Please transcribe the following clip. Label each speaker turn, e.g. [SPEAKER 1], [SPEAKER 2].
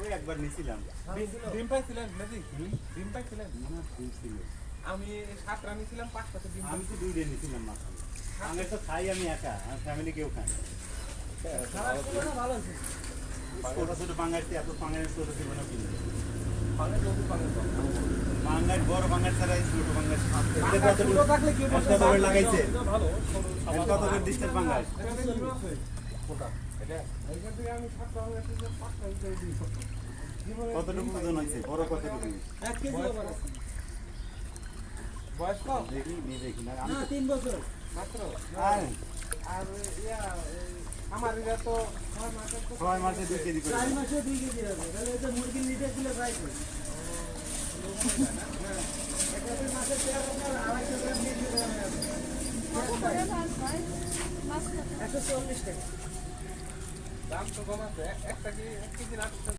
[SPEAKER 1] ওই একবার নিছিলাম।
[SPEAKER 2] ডিম পাইছিলেন নাকি? ডিম? পাইছিলেন?
[SPEAKER 1] না, দিয়েছিল।
[SPEAKER 2] আমি সাতটা নিছিলাম পাঁচটাতে ডিম
[SPEAKER 1] আমি তো দুইটা নিছিলাম মাছ আমি তো খাই আমি একা আমার ফ্যামিলি কেউ খায় না।
[SPEAKER 2] ভালো আছে।
[SPEAKER 1] ছোট ছোট বাঙালি এত বাঙালি ছোট ছিল না। কিনে বড় বাঙালি ছাড়া ছোট কত করে লাগাইছে। কত
[SPEAKER 2] হয়ে
[SPEAKER 1] কতটুকু ওজন হয়েছে বড় কতটুকু
[SPEAKER 2] বয়স কম
[SPEAKER 1] দেখি দেখি
[SPEAKER 3] তিন বছর
[SPEAKER 2] মাত্র
[SPEAKER 1] আর
[SPEAKER 2] ইয়া আমার এটা তো ছয়
[SPEAKER 1] মাসে দুই কেজি করে
[SPEAKER 3] চার মাসে দুই কেজি হবে তাহলে এটা মুরগির লিটার প্রায়। একশো চল্লিশ টাকা
[SPEAKER 2] দাম তো কম আছে এক- একটা কি এক কেজি না